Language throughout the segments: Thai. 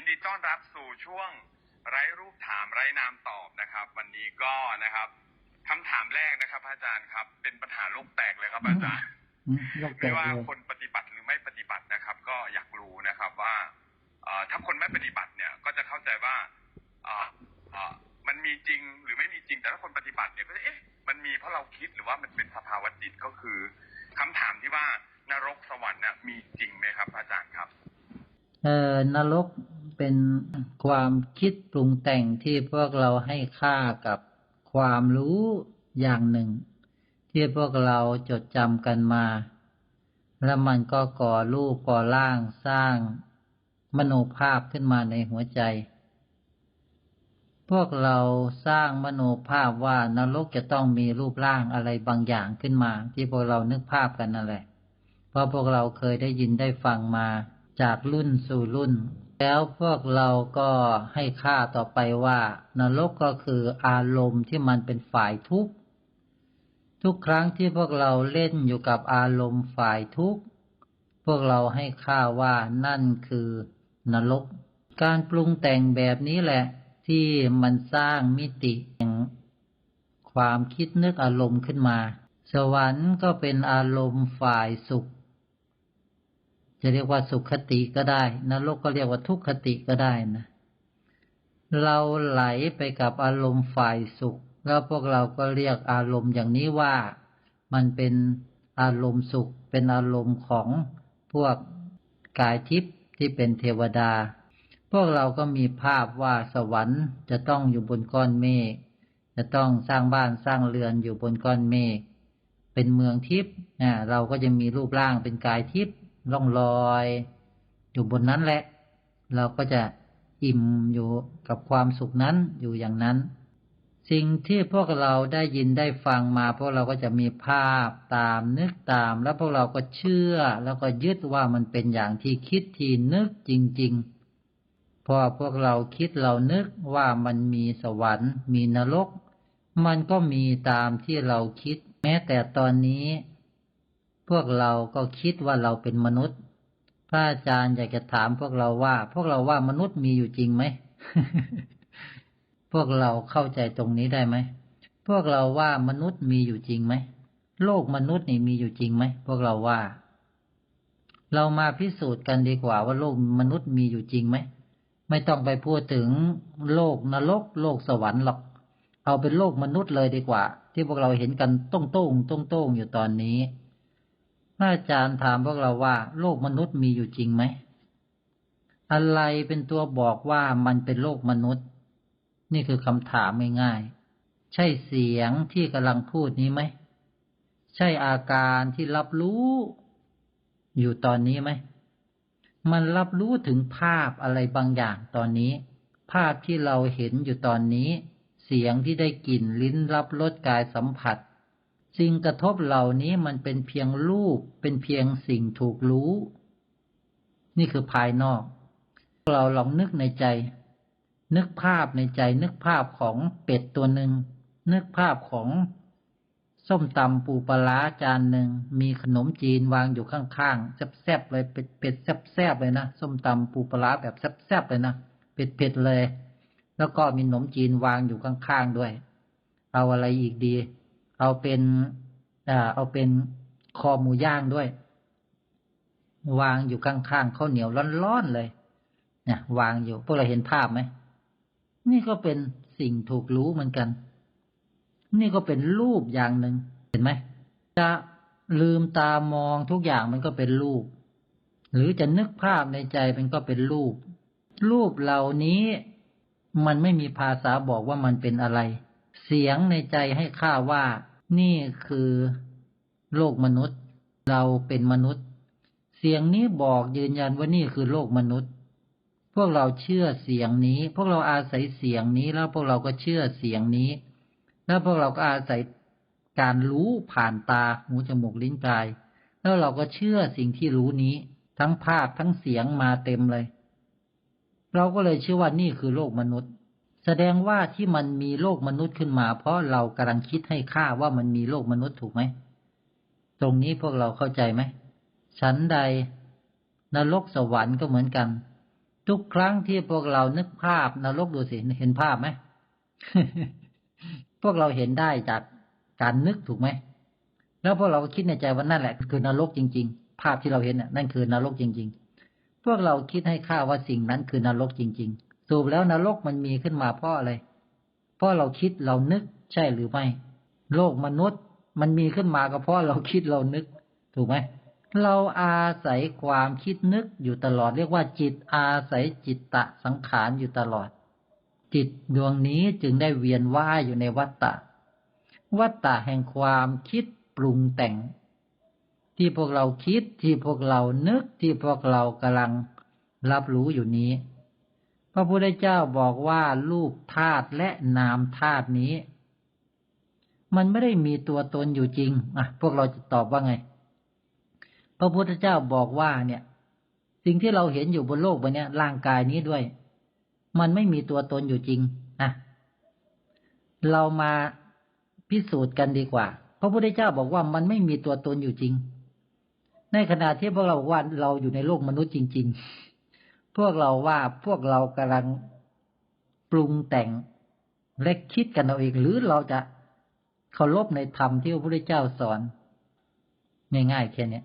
ยินดีต้อนรับสู่ช่วงไร้รูปถามไร้นามตอบนะครับ วันนี้ก็นะครับคำถามแรกนะครับพระอาจารย์ครับ เป็นปัญหาโลกแตกเลยครับอาจารย์อืมโรคแตไม่กว่าเลยคนปฏิบัติหรือไม่ปฏิบัตินะครับ ก็อยากรู้นะครับว่าเอ่อถ้าคนไม่ปฏิบัติเนี่ย ก็จะเข้าใจว่าเอ่อเอ่อมันมีจริงหรือไม่มีจริงแต่ถ้าคนปฏิบัติเนี่ยก็จะเอ๊ะมันมีเพราะเราคิดหรือว่ามันเป็นสภาวะจิตก็คือคำถามที่ว่านรกสวรรค์น่ะมีจริงไหมครับ อาจารย์ครับ เอ่อนรก เป็นความคิดปรุงแต่งที่พวกเราให้ค่ากับความรู้อย่างหนึ่ง ที่พวกเราจดจำกันมา แล้วมันก็ก่อรูปก่อร่างสร้างมโนภาพขึ้นมาในหัวใจ พวกเราสร้างมโนภาพว่านรกจะต้องมีรูปร่างอะไรบางอย่างขึ้นมา ที่พวกเรานึกภาพกันนั่นแหละ เพราะพวกเราเคยได้ยินได้ฟังมาจากรุ่นสู่รุ่น แล้วพวกเราก็ให้ค่าต่อไปว่า นรกก็คืออารมณ์ที่มันเป็นฝ่ายทุกข์ ทุกครั้งที่พวกเราเล่นอยู่กับอารมณ์ฝ่ายทุกข์ พวกเราให้ค่าว่านั่นคือนรก การปรุงแต่งแบบนี้แหละ ที่มันสร้างมิติแห่งความคิดนึกอารมณ์ขึ้นมา สวรรค์ก็เป็นอารมณ์ฝ่ายสุข จะเรียกว่าสุขคติก็ได้นรกก็เรียกว่าทุกขติก็ได้นะ เราไหลไปกับอารมณ์ฝ่ายสุข แล้วพวกเราก็เรียกอารมณ์อย่างนี้ว่ามันเป็นอารมณ์สุข เป็นอารมณ์ของพวกกายทิพย์ที่เป็นเทวดา พวกเราก็มีภาพว่าสวรรค์จะต้องอยู่บนก้อนเมฆจะต้องสร้างบ้านสร้างเรือนอยู่บนก้อนเมฆเป็นเมืองทิพย์นะเราก็จะมีรูปร่างเป็นกายทิพย์ ล่องลอย อยู่บนนั้นแหละ เราก็จะอิ่มอยู่กับความสุขนั้นอยู่อย่างนั้น สิ่งที่พวกเราได้ยินได้ฟังมา พวกเราก็จะมีภาพตามนึกตาม แล้วพวกเราก็เชื่อ แล้วก็ยึดว่ามันเป็นอย่างที่คิดที่นึกจริง ๆ พอพวกเราคิดเรานึกว่ามันมีสวรรค์ มีนรก มันก็มีตามที่เราคิด แม้แต่ตอนนี้ พวกเราก็คิดว่าเราเป็นมนุษย์ พระอาจารย์อยากจะถามพวกเราว่า พวกเราว่ามนุษย์มีอยู่จริงไหม พวกเราเข้าใจตรงนี้ได้ไหม พวกเราว่ามนุษย์มีอยู่จริงไหม โลกมนุษย์นี่มีอยู่จริงไหม พวกเราว่า เรามาพิสูจน์กันดีกว่าว่าโลกมนุษย์มีอยู่จริงไหม ไม่ต้องไปพูดถึงโลกนรก โลกสวรรค์หรอก เอาเป็นโลกมนุษย์เลยดีกว่า ที่พวกเราเห็นกันต้งโต้งต้งโต้งอยู่ตอนนี้ พระอาจารย์ถามพวกเราว่า โลกมนุษย์มีอยู่จริงไหม อะไรเป็นตัวบอกว่ามันเป็นโลกมนุษย์ นี่คือคำถามง่ายๆ ใช่เสียงที่กำลังพูดนี้ไหม ใช่อาการที่รับรู้ อยู่ตอนนี้ไหม มันรับรู้ถึงภาพอะไรบางอย่างตอนนี้ ภาพที่เราเห็นอยู่ตอนนี้ เสียงที่ได้กลิ่นลิ้นรับรสกายสัมผัส สิ่งกระทบเหล่านี้มันเป็นเพียงรูป เป็นเพียงสิ่งถูกรู้ นี่คือภายนอก เราลองนึกในใจ นึกภาพในใจ นึกภาพของเป็ดตัวหนึ่ง นึกภาพของส้มตำปูปลาจานหนึ่ง มีขนมจีนวางอยู่ข้างๆแซ่บๆเลยเป็ดเป็ดแซ่บๆเลยนะ ส้มตำปูปลาแบบแซ่บๆเลยนะ เผ็ดๆเลย แล้วก็มีขนมจีนวางอยู่ข้างๆด้วย เอาอะไรอีกดี เอาเป็นอ่าเอาเป็นคอหมูย่างด้วย วางอยู่ข้างๆข้าวเหนียวร้อนๆเลย เนี่ย วางอยู่พวกเราเห็นภาพไหมนี่ก็เป็นสิ่งถูกรู้เหมือนกัน นี่ก็เป็นรูปอย่างหนึ่งเห็นไหมจะลืมตามองทุกอย่างมันก็เป็นรูป หรือจะนึกภาพในใจมันก็เป็นรูป รูปเหล่านี้มันไม่มีภาษาบอกว่ามันเป็นอะไร เสียงในใจให้ข้าว่า นี่คือโลกมนุษย์ เราเป็นมนุษย์ เสียงนี้บอกยืนยันว่านี่คือโลกมนุษย์ พวกเราเชื่อเสียงนี้ พวกเราอาศัยเสียงนี้ แล้วพวกเราก็เชื่อเสียงนี้ แล้วพวกเราก็อาศัยการรู้ผ่านตาหูจมูกลิ้นกาย แล้วเราก็เชื่อสิ่งที่รู้นี้ ทั้งภาพทั้งเสียงมาเต็มเลย เราก็เลยเชื่อว่านี่คือโลกมนุษย์ แสดงว่าที่มันมีโลกมนุษย์ขึ้นมา เพราะเรากำลังคิดให้ค่าว่ามันมีโลกมนุษย์ถูกไหม ตรงนี้พวกเราเข้าใจไหมฉันใด นรกสวรรค์ก็เหมือนกัน ทุกครั้งที่พวกเรานึกภาพนรกดูสิเห็นภาพไหมพวกเราเห็นได้จากการนึกถูกไหม แล้วพวกเราคิดในใจว่านั่นแหละ คือนรกจริง ๆ ภาพที่เราเห็นน่ะนั่นคือนรกจริง ๆ พวกเราคิดให้ค่าว่าสิ่งนั้นคือนรกจริง ๆ สูบแล้วนรกมันมีขึ้นมาเพราะอะไร เพราะเราคิดเรานึกใช่หรือไม่ โลกมนุษย์มันมีขึ้นมาก็เพราะเราคิดเรานึก ถูกไหมเราอาศัยความคิดนึกอยู่ตลอด เรียกว่าจิตอาศัยจิตตะสังขารอยู่ตลอด จิตดวงนี้จึงได้เวียนว่ายอยู่ในวัฏฏะวัฏฏะแห่งความคิดปรุงแต่ง ที่พวกเราคิดที่พวกเรานึกที่พวกเรากำลังรับรู้อยู่นี้ ระพุทธเจ้าบอกว่ารูปธาตุและนามธาตุนี้ มันไม่ได้มีตัวตนอยู่จริง อะ พวกเราจะตอบว่าไง พระพุทธเจ้าบอกว่าเนี่ย สิ่งที่เราเห็นอยู่บนโลกใบนี้ร่างกายนี้ด้วย มันไม่มีตัวตนอยู่จริงนะเรามาพิสูจน์กันดีกว่า พระพุทธเจ้าบอกว่ามันไม่มีตัวตนอยู่จริง ในขณะที่พวกเราบอกว่าเราอยู่ในโลกมนุษย์จริง ๆ พวกเราว่าพวกเรากำลังปรุงแต่งและคิดกันเอาเองหรือเราจะเคารพในธรรมที่พระพุทธเจ้าสอน ง่ายๆแค่นี้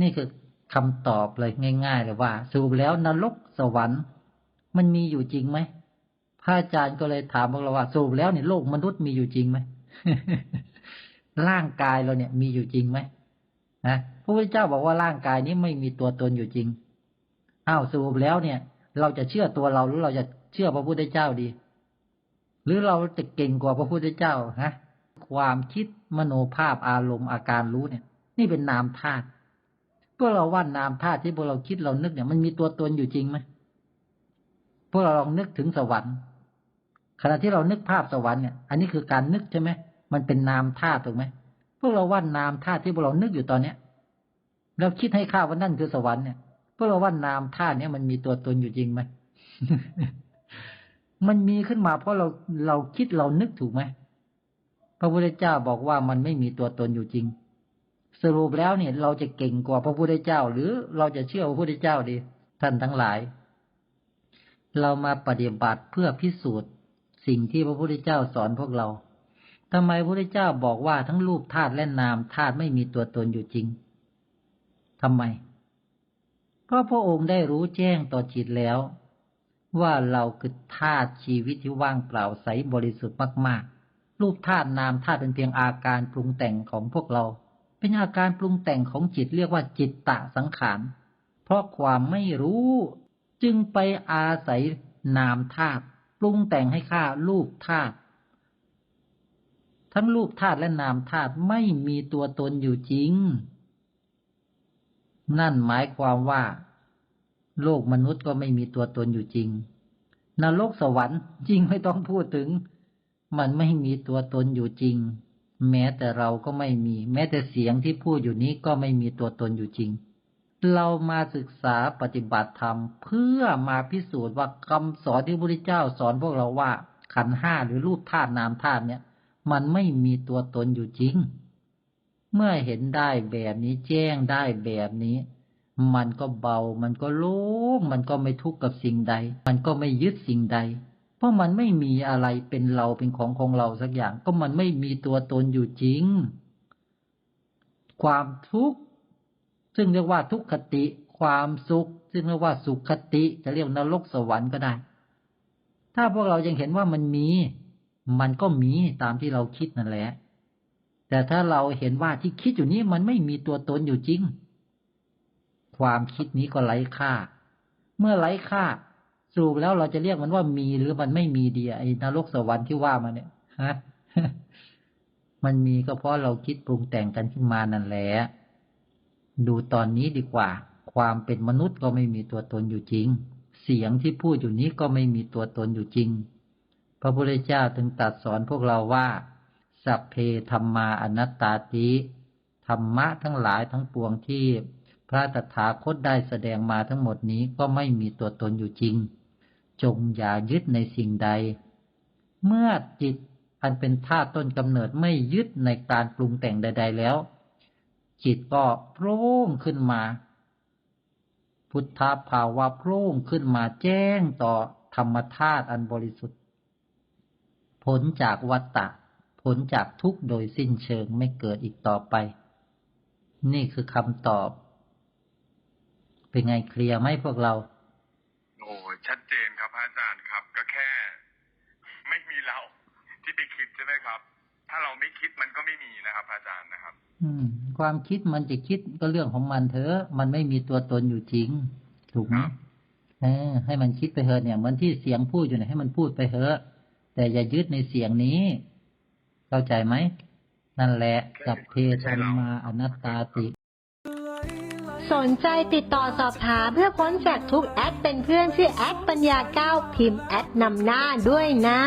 นี่คือคำตอบเลยง่าย ๆ เลยว่าสรุปแล้วนรกสวรรค์ มันมีอยู่จริงไหมพระอาจารย์ก็เลยถามพวกเราว่าสรุปแล้วเนี่ยโลกมนุษย์มีอยู่จริงไหมร่างกายเราเนี่ยมีอยู่จริงไหมนะพระพุทธเจ้าบอกว่าร่างกายนี้ไม่มีตัวตนอยู่จริง อ้าวสรุปแล้วเนี่ย เราจะเชื่อตัวเราหรือเราจะเชื่อพระพุทธเจ้าดี หรือเราจะเก่งกว่าพระพุทธเจ้าฮะความคิดมโนภาพอารมณ์อาการรู้เนี่ย นี่เป็นนามธาตุพวกเราว่านามธาตุที่พวกเราคิดเรานึกเนี่ย มันมีตัวตนอยู่จริงไหมพวกเราลองนึกถึงสวรรค์ขณะที่เรานึกภาพสวรรค์เนี่ย อันนี้คือการนึกใช่ไหมมันเป็นนามธาตุถูกไหมพวกเราว่านามธาตุที่พวกเรานึกอยู่ตอนเนี้ยเราคิดให้ข้าว่านั่นคือสวรรค์เนี่ย เพวกเราว่านามธาตุเนี่ยมันมีตัวตนอยู่จริงไหมมันมีขึ้นมาเพราะเราเราคิดเรานึกถูกไหมพระพุทธเจ้าบอกว่ามันไม่มีตัวตนอยู่จริง สรุปแล้วเนี่ย เราจะเก่งกว่าพระพุทธเจ้า หรือเราจะเชื่อพระพุทธเจ้าดีท่านทั้งหลาย เรามาปฏิบัติเพื่อพิสูจน์สิ่งที่พระพุทธเจ้าสอนพวกเราทำไมพระพุทธเจ้าบอกว่าทั้งรูปธาตุและนามธาตุไม่มีตัวตนอยู่จริงทำไม เพราะพระองค์ได้รู้แจ้งต่อจิตแล้ว ว่าเราคือธาตุชีวิตที่ว่างเปล่าใสบริสุทธิ์มากๆ รูปธาตุนามธาตุเป็นเพียงอาการปรุงแต่งของพวกเรา เป็นอาการปรุงแต่งของจิตเรียกว่าจิตตะสังขารเพราะความไม่รู้ จึงไปอาศัยนามธาตุปรุงแต่งให้ค่ารูปธาตุทั้งรูปธาตุและนามธาตุไม่มีตัวตนอยู่จริง นั่นหมายความว่า โลกมนุษย์ก็ไม่มีตัวตนอยู่จริงนรกสวรรค์จริงไม่ต้องพูดถึง มันไม่มีตัวตนอยู่จริง แม้แต่เราก็ไม่มี แม้แต่เสียงที่พูดอยู่นี้ก็ไม่มีตัวตนอยู่จริง เรามาศึกษาปฏิบัติธรรม เพื่อมาพิสูจน์ว่าคำสอนที่พระพุทธเจ้าสอนพวกเราว่า ขันห้าหรือรูปธาตุนามธาตุเนี่ย มันไม่มีตัวตนอยู่จริง เมื่อเห็นได้แบบนี้แจ้งได้แบบนี้ มันก็เบา มันก็โล่งมันก็ไม่ทุกข์กับสิ่งใด มันก็ไม่ยึดสิ่งใด เพราะมันไม่มีอะไรเป็นเราเป็นของของเราสักอย่าง ก็มันไม่มีตัวตนอยู่จริง ความทุกข์ซึ่งเรียกว่าทุกขติ ความสุข ซึ่งเรียกว่าสุขคติ จะเรียกนรกสวรรค์ก็ได้ ถ้าพวกเรายังเห็นว่ามันมี มันก็มีตามที่เราคิดนั่นแหละ แต่ถ้าเราเห็นว่าที่คิดอยู่นี้มันไม่มีตัวตนอยู่จริง ความคิดนี้ก็ไร้ค่า เมื่อไร้ค่าสรุปแล้วเราจะเรียกมันว่ามีหรือมันไม่มีดีไอ้นรกสวรรค์ที่ว่ามาเนี่ยฮะมันมีก็เพราะเราคิดปรุงแต่งกันขึ้นมานั่นแหละดูตอนนี้ดีกว่า ความเป็นมนุษย์ก็ไม่มีตัวตนอยู่จริง เสียงที่พูดอยู่นี้ก็ไม่มีตัวตนอยู่จริง พระพุทธเจ้าถึงตรัสสอนพวกเราว่า สัพเพธรรมาอนัตตาติธรรมะทั้งหลายทั้งปวงที่พระตถาคตได้แสดงมาทั้งหมดนี้ก็ไม่มีตัวตนอยู่จริง จงอย่ายึดในสิ่งใด เมื่อจิตอันเป็นธาตุต้นกำเนิดไม่ยึดในการปรุงแต่งใด ๆ แล้ว จิตก็โปร่งขึ้นมาพพุทธภาวะโพร่งขึ้นมาแจ้งต่อธรรมธาตุอันบริสุทธิ์ ผลจากวัตตะ ผลจากทุกข์โดยสิ้นเชิงไม่เกิดอีกต่อไป นี่คือคำตอบ เป็นไงเคลียร์ไหมพวกเรา โอ้ชัดเจนครับพระอาจารย์ครับ ก็แค่ ไม่มีเราที่ไปคิดใช่ไหมครับ ถ้าเราไม่คิดมันก็ไม่มีนะครับพระอาจารย์นะครับ อืม ความคิดมันจะคิดก็เรื่องของมันเถอะมันไม่มีตัวตนอยู่จริง ถูกไหมครับเออให้มันคิดไปเถอะเนี่ยเหมือนที่เสียงพูดอยู่เนี่ยให้มันพูดไปเถอะแต่อย่ายึดในเสียงนี้ เข้าใจไหม นั่นแหละกับเพธรรมาอนัตตาติ สนใจติดต่อสอบถามเพื่อพ้นจากทุกแอดเป็นเพื่อนชื่อแอดปัญญาเก้าพิมพ์แอดนำหน้าด้วยนะ